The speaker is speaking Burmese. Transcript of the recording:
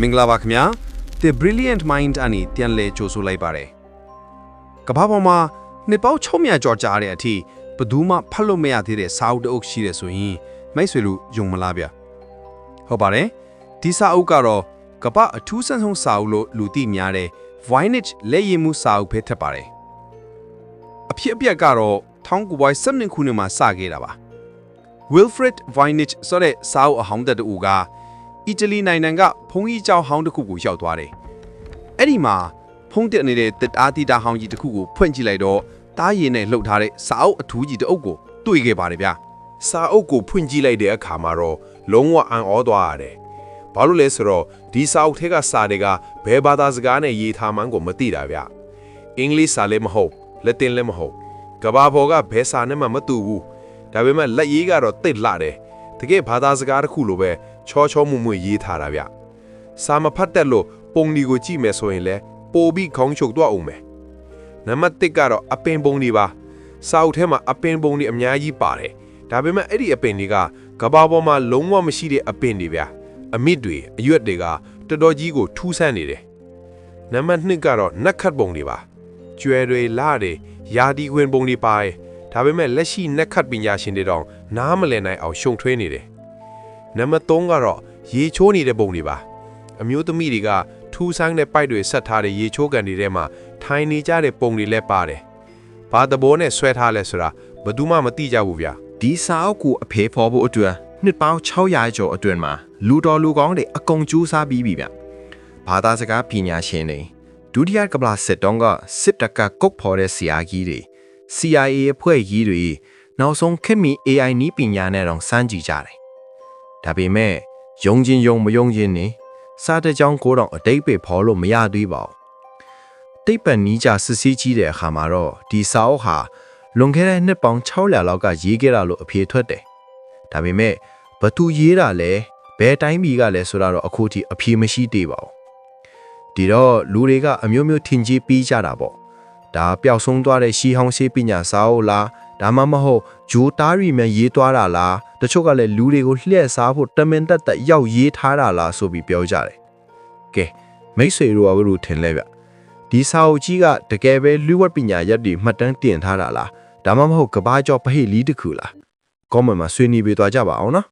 မင်္ဂလာပါခင်ဗျာ The Brilliant Mind အနေပြန်လည်ကြိုဆိုလိုက်ပါတယ်ကမ္ဘာပေါ်မှာနှစ်ပေါင်း600ကျော်ကြာတဲ့အထိဘယ်သူမှဖတ်လို့မရသေးတဲ့စာအုပ်တစ်အုပ်ရှိတယ်ဆိုရင်မိတ်ဆွေတို့ယုံမလားဗျဟုတ်ပါတယ်ဒီစာအုပ်ကတော့ကမ္ဘာအထူးဆန်းဆုံးစာအုပ်လို့လူသိများတဲ့ Voynich လက်ရည်မှုစာအုပ်ပဲထက်ပါတယ်အဖြစ်အပျက်ကတော့1912ခုနှစ်မှာစခဲ့တာပါ Wilfred Voynich ဆိုတဲ့စာအုပ်အဟောင်းသက်တူက အီတလီနိုင်ငံကဘုံကြီးကျောင်းဟောင်းတစ်ခုကိုရောက်သွားတယ်။အဲ့ဒီမှာဖုံးတက်နေတဲ့တစ်အားတီတာဟောင်းကြီးတစ်ခုကိုဖွင့်ကြည့်လိုက်တော့တားရည်နဲ့လှုပ်ထားတဲ့စာအုပ်အထူးကြီးတစ်အုပ်ကိုတွေ့ခဲ့ပါတယ်ဗျာစာအုပ်ကိုဖွင့်ကြည့်လိုက်တဲ့အခါမှာတော့လုံးဝအံ့ဩသွားရတယ်။ဘာလို့လဲဆိုတော့ဒီစာအုပ်ထဲကစာတွေကဘယ်ဘာသာစကားနဲ့ရေးထားမှန်းကိုမသိတာဗျ။အင်္ဂလိပ်စာလည်းမဟုတ်လက်တင်လည်းမဟုတ်ကဘာပေါ်ကဘယ်စာနဲ့မှမတူဘူး။ဒါပေမဲ့လက်ရေးကတော့တိတ်လှတယ်။တကယ်ဘာသာစကားတစ်ခုလိုပဲ ချောချောမွမွရေးထားတာဗျ။စာမဖတ်တတ်လို့ပုံဒီကိုကြည့်မယ်ဆိုရင်လည်းပိုပြီးခေါင်းချုပ်တော့အောင်မယ်။နံပါတ်1ကတော့အပင်ပုံတွေပါစာအုပ်ထဲမှာအပင်ပုံတွေအများကြီးပါတယ်ဒါပေမဲ့အဲ့ဒီအပင်တွေကကဘာပေါ်မှာလုံးဝမရှိတဲ့အပင်တွေဗျာအမြစ်တွေအရွက်တွေကတော်တော်ကြီးကိုထူးဆန်းနေတယ်နံပါတ်2ကတော့နက်ခတ်ပုံတွေပါကျွဲတွေလာတွေယာဒီခွင်ပုံတွေပါတယ်ဒါပေမဲ့လက်ရှိနက်ခတ်ပညာရှင်တွေတော့နားမလည်နိုင်အောင်ရှုံထွေးနေတယ် နံပါတ်3ကတော့ရေချိုးနေတဲ့ပုံတွေပါအမျိုးသမီးတွေကထူးဆန်းတဲ့ပိုက်တွေဆက်ထားတဲ့ရေချိုးကန်တွေထဲမှာထိုင်နေကြတဲ့ပုံတွေလည်းပါတယ်။ဘာသဘောနဲ့ဆွဲထားလဲဆိုတာဘယ်သူမှမသိကြဘူးဗျာဒီစာအုပ်ကိုအဖေဖော်ဖို့အတွက်နှစ်ပေါင်း600ကျော်အတွင်းမှာလူတော်လူကောင်းတွေအကုန်ကြိုးစားပြီးပြီဗျဘာသာစကားပညာရှင်တွေဒုတိယကမ္ဘာစစ်တုန်းကစစ်တကကုတ်ဖော်တဲ့ဆရာကြီးတွေ CIA အဖွဲ့ကြီးတွေနောက်ဆုံးခေတ်မီ AI နီးပညာနဲ့တော့စမ်းကြည့်ကြတယ် ဒါပေမဲ့ယုံချင်းယုံမယုံချင်းနေစာတကြောင်ကိုတော့အတိတ်ပဲဖော်လို့မရသေးပါဘူးတိတ်ပံနီးကြစစ်ဆေးကြည့်တဲ့အခါမှာတော့ဒီစာအုပ်ဟာလွန်ခဲ့တဲ့နှစ်ပေါင်း600လောက်ကရေးခဲ့တာလို့အဖြေထွက်တယ်ဒါပေမဲ့ဘသူရေးတာလဲဘယ်တိုင်းပြည်ကလဲဆိုတာတော့အခုထိအဖြေမရှိသေးပါဘူးဒီတော့လူတွေကအမျိုးမျိုးထင်ကြီးပြီးကြတာပေါ့ဒါပျောက်ဆုံးသွားတဲ့ရှီဟောင်းဆေးပညာစာအုပ်လားဒါမှမဟုတ်ဂျိုတားရီမြန်ရေးသွားတာလား တချို့ကလည်းလူတွေကိုလှည့်စားဖို့တမင်တက်တက်ရောက်ရေးထားတာလားဆိုပြီးပြောကြတယ်ကဲမိတ်ဆွေတို့ကဘယ်လိုထင်လဲဗျဒီစာအုပ်ကြီးကတကယ်ပဲလူဝတ်ပညာရက်တွေမှတ်တမ်းတင်ထားတာလားဒါမှမဟုတ်ကဘာကျော်ပဟိလီတစ်ခုလား comment မှာဆွေးနွေးပေးသွားကြပါအောင်နော်